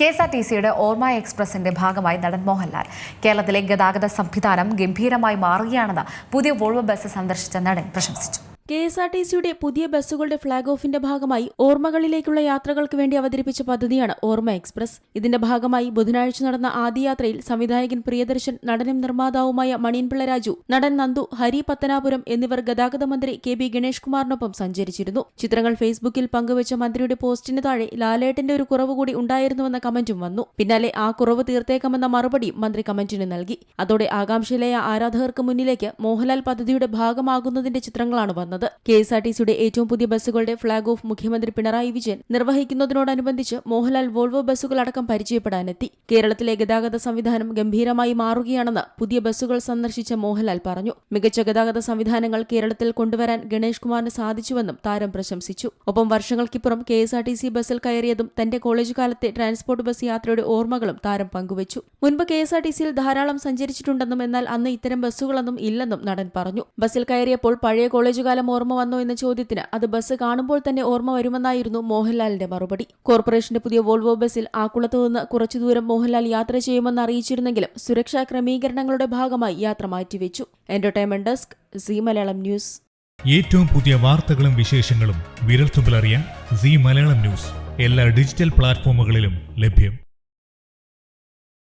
K S R T സിയുടെ ഓർമ്മ എക്സ്പ്രസിന്റെ ഭാഗമായി നടൻ മോഹൻലാൽ. കേരളത്തിലെ ഗതാഗത സംവിധാനം ഗംഭീരമായി മാറുകയാണെന്ന് പുതിയ വോൾവോ ബസ് സന്ദർശിച്ച നടൻ പ്രശംസിച്ചു. കെ എസ് ആർ ടി സിയുടെ പുതിയ ബസ്സുകളുടെ ഫ്ളാഗ് ഓഫിന്റെ ഭാഗമായി ഓർമ്മകളിലേക്കുള്ള യാത്രകൾക്ക് വേണ്ടി അവതരിപ്പിച്ച പദ്ധതിയാണ് ഓർമ്മ എക്സ്പ്രസ്. ഇതിന്റെ ഭാഗമായി ബുധനാഴ്ച നടന്ന ആദ്യ യാത്രയിൽ സംവിധായകൻ പ്രിയദർശൻ നടനും നിർമ്മാതാവുമായ മണിയൻപിള്ള രാജു നടൻ നന്ദു ഹരി പത്തനാപുരം എന്നിവർ ഗതാഗത മന്ത്രി കെ ബി ഗണേഷ് കുമാറിനൊപ്പം സഞ്ചരിച്ചിരുന്നു. ചിത്രങ്ങൾ ഫേസ്ബുക്കിൽ പങ്കുവച്ച മന്ത്രിയുടെ പോസ്റ്റിന് താഴെ ലാലേട്ടന്റെ ഒരു കുറവ് കൂടി ഉണ്ടായിരുന്നുവെന്ന കമന്റും വന്നു. പിന്നാലെ ആ കുറവ് തീർത്തേക്കാമെന്ന മറുപടി മന്ത്രി കമന്റിന് നൽകി. അതോടെ ആകാംക്ഷയിലായ ആരാധകർക്ക് മുന്നിലേക്ക് മോഹൻലാൽ പദ്ധതിയുടെ ഭാഗമാകുന്നതിന്റെ ചിത്രങ്ങളാണ് വന്നത്. കെ എസ് ആർ ടി സിയുടെ ഏറ്റവും പുതിയ ബസ്സുകളുടെ ഫ്ളാഗ് ഓഫ് മുഖ്യമന്ത്രി പിണറായി വിജയൻ നിർവഹിക്കുന്നതിനോടനുബന്ധിച്ച് മോഹൻലാൽ വോൾവോ ബസ്സുകളടക്കം പരിചയപ്പെടാനെത്തി. കേരളത്തിലെ ഗതാഗത സംവിധാനം ഗംഭീരമായി മാറുകയാണെന്ന് പുതിയ ബസ്സുകൾ സന്ദർശിച്ച മോഹൻലാൽ പറഞ്ഞു. മികച്ച ഗതാഗത സംവിധാനങ്ങൾ കേരളത്തിൽ കൊണ്ടുവരാൻ ഗണേഷ് കുമാറിന് സാധിച്ചുവെന്നും താരം പ്രശംസിച്ചു. ഒപ്പം വർഷങ്ങൾക്കിപ്പുറം K S R T C ബസ്സിൽ കയറിയതും തന്റെ കോളേജ് കാലത്തെ ട്രാൻസ്പോർട്ട് ബസ് യാത്രയുടെ ഓർമ്മകളും താരം പങ്കുവച്ചു. മുൻപ് കെ എസ് ആർ ടി സിയിൽ ധാരാളം സഞ്ചരിച്ചിട്ടുണ്ടെന്നും എന്നാൽ അന്ന് ഇത്തരം ബസ്സുകളൊന്നും ഇല്ലെന്നും നടൻ പറഞ്ഞു. ബസ്സിൽ കയറിയപ്പോൾ പഴയ കോളേജ് കാലം ഓർമ്മ വന്നോ എന്ന ചോദ്യത്തിന് അത് ബസ് കാണുമ്പോൾ തന്നെ ഓർമ്മ വരുമെന്നായിരുന്നു മോഹൻലാലിന്റെ മറുപടി. കോർപ്പറേഷന്റെ പുതിയ വോൾവോ ബസ്സിൽ ആക്കുളത്തു നിന്ന് കുറച്ചു ദൂരം മോഹൻലാൽ യാത്ര ചെയ്യുമെന്ന് അറിയിച്ചിരുന്നെങ്കിലും സുരക്ഷാ ക്രമീകരണങ്ങളുടെ ഭാഗമായി യാത്ര മാറ്റിവെച്ചു. Entertainment desk Zee Malayalam news. ഏറ്റവും പുതിയ വാർത്തകളും വിശേഷങ്ങളും വിരൽത്തുമ്പിലറിയാൻ സി മലയാളം ന്യൂസ്. എല്ലാ ഡിജിറ്റൽ പ്ലാറ്റ്ഫോമുകളിലും ലഭ്യം.